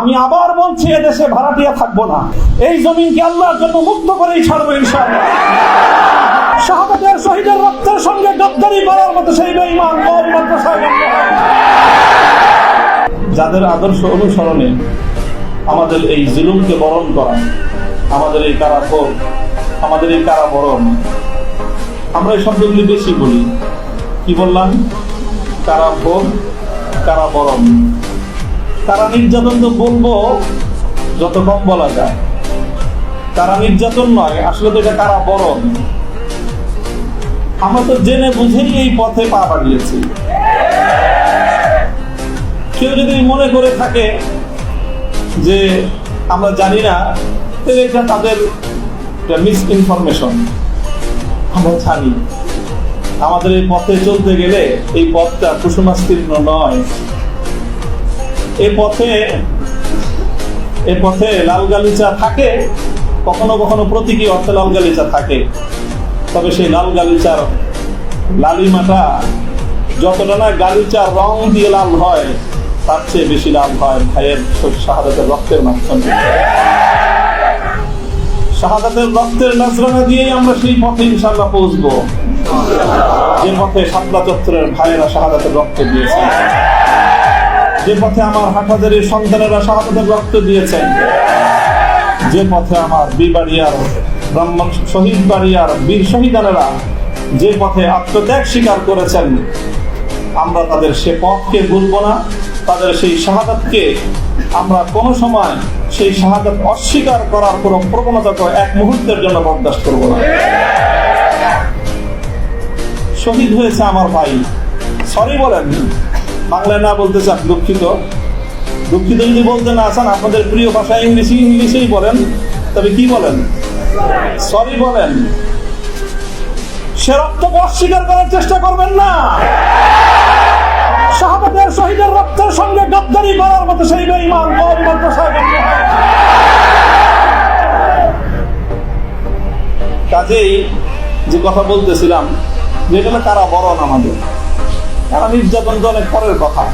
আমি আবার বলছি, এদেশে ভাড়াটিয়া থাকব না। এই জমিনকে আল্লাহর জন্য মুক্ত করেই ছাড়বো ইনশাআল্লাহ। শাহাদাতের শহীদের রক্তের সঙ্গে গদ্দারি করার মতো সেই বেঈমান যাদের আদর্শ অনুসরণে আমাদের এই জুলুমকে বরণ করা, আমাদের এই কারাভোগ আমাদের এই কারাবরণ, আমরা এই শব্দগুলি বেশি বলি। কি বললাম? কারাভোগ কারাবরণ। কারা নির্যাতন তো বলব, যত কম বলা যায়। তারা নির্যাতন নয়, আসলে তো এটা কারা বরণ আমরা তো জেনে বুঝেই এই পথে পা বাড়িয়েছি। কেউ যদি মনে করে থাকে যে আমরা জানি না এটা তাদের মিস ইনফরমেশন আমরা জানি। আমাদের এই পথে চলতে গেলে এই পথটা কুসুমাস্তীর্ণ নয়। এ পথে এ পথে লাল গালিচা থাকে, কখনো কখনো প্রতীকী অর্থে লাল গালিচা থাকে। তবে সেই লাল গালিচার লালিমাটা যতটা না গালিচার রং দিয়ে লাল হয়, তার চেয়ে বেশি লাল হয় ভাইয়ের শাহাদাতের রক্তের মাধ্যমে। শাহাদাতের রক্তের নাজরানা দিয়েই আমরা সেই পথে ইনশাল্লাহ পৌঁছবো। যে পথে সাতলা চত্বরের ভাইয়েরা শাহাদাতের রক্ত দিয়েছে। যে পথে আমার হাটহাজারের সন্তানেরা শাহাদাতের রক্ত দিয়েছেন, যে পথে আমার বিবাড়িয়ার ব্রাহ্মণ শহীদ বাড়িয়ার বীর শহীদানেরা যে পথে আত্মত্যাগ স্বীকার করেছেন, আমরা তাদের সে পথকে ভুলব না, তাদের সেই শাহাদাতকে আমরা কোনো সময় সেই শাহাদাত অস্বীকার করার কোনো প্রবণতাকে এক মুহূর্তের জন্য বরদাস্ত করব না। শহীদ হয়েছে আমার ভাই। সরি বলেন বাংলায় না বলতে চান, দুঃখিত। দুঃখিত যদি বলতে না চান, আপনাদের প্রিয় ভাষা ইংলিশে ইংলিশেই বলেন। তবে কি বলেন? সরি বলেন। সে রক্তকে অস্বীকার করার চেষ্টা করবেন না। শাহাবাদের শহীদের রক্তের সঙ্গে গদ্দারি করার মতো সেই বেঈমান মাদ্রাসায় কাজেই যে কথা বলতেছিলাম, যেগুলো তারা বরণ আমাদের? কারা নির্যাতন তো অনেক পরের কথা।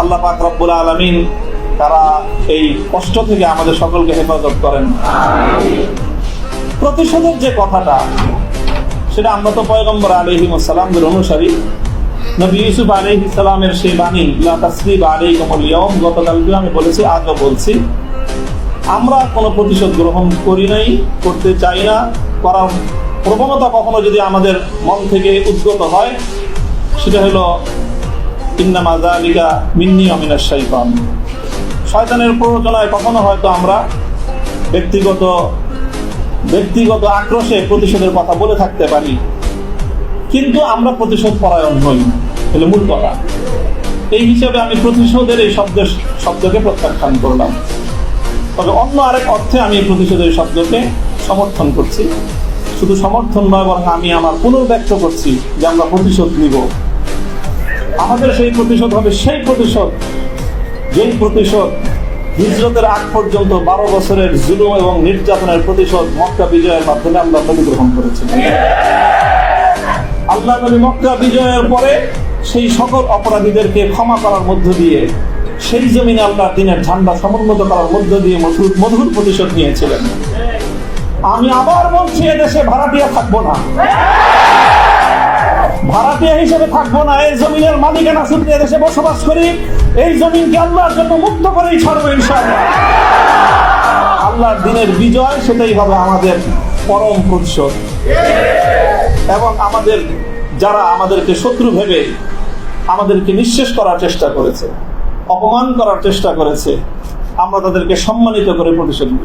আল্লাহ পাক রব্বুল আলমিন তারা এই কষ্ট থেকে আমাদের সকলকে হেফাজত করেন। প্রতিশোধের যে কথাটা, সেটা আমরা তো পয়গম্বর আলহিম সালামদের অনুসারী। নবী ইউসুফ আলহি সালামের সেই বাণী তাসরিব আলাইকুমুল ইয়াউম গতকালকে আমি বলেছি, আজও বলছি। আমরা কোনো প্রতিশোধ গ্রহণ করি নাই, করতে চাই না। করার প্রবণতা কখনো যদি আমাদের মন থেকে উদ্গত হয় সেটা হলো জালিকা মিন্নি অমিনার শাইতান। শয়তানের প্ররোচনায় কখনো হয়তো আমরা ব্যক্তিগত ব্যক্তিগত আক্রোশে প্রতিশোধের কথা বলে থাকতে পারি, কিন্তু আমরা প্রতিশোধ পরায়ণ নই হলো মূল কথা। এই হিসাবে আমি প্রতিশোধের এই শব্দের শব্দকে প্রত্যাখ্যান করলাম। তবে অন্য আরেক অর্থে আমি এই প্রতিশোধের শব্দকে সমর্থন করছি। শুধু সমর্থন নয়, বরং আমি আমার পুনর্ব্যক্ত করছি যে আমরা প্রতিশোধ নিব। আমাদের সেই প্রতিশোধ হবে, সেই প্রতিশোধ। যেই প্রতিশোধ হিজরতের আগ পর্যন্ত বারো বছরের জুলুম এবং নির্যাতনের প্রতিশোধ মক্কা বিজয়ের মাধ্যমে আমরা নবী গ্রহণ করেছি। আল্লাহ নবী মক্কা বিজয়ের পরে সেই সকল অপরাধীদেরকে ক্ষমা করার মধ্য দিয়ে সেই জমিনে আল্লাহ দিনের ঝান্ডা সমুন্নত করার মধ্য দিয়ে মধুর মধুর প্রতিশোধ নিয়েছিলেন। আমি আবার বলছি, এদেশে ভাড়াটিয়া থাকব না। ভাড়াটিয়া হিসেবে থাকব না। এই জমিনের মালিকানা সূত্রে এদেশে বসবাস করি। এই জমিনকে আল্লাহর জন্য মুক্ত করেই ছাড়বো ইনশাআল্লাহ। আল্লাহর দিনের বিজয়, সেটাই হবে আমাদের পরম প্রতিশোধ এবং আমাদের যারা আমাদেরকে শত্রু ভেবে আমাদেরকে নিঃশেষ করার চেষ্টা করেছে, অপমান করার চেষ্টা করেছে, আমরা তাদেরকে সম্মানিত করে প্রতিশোধ নিব।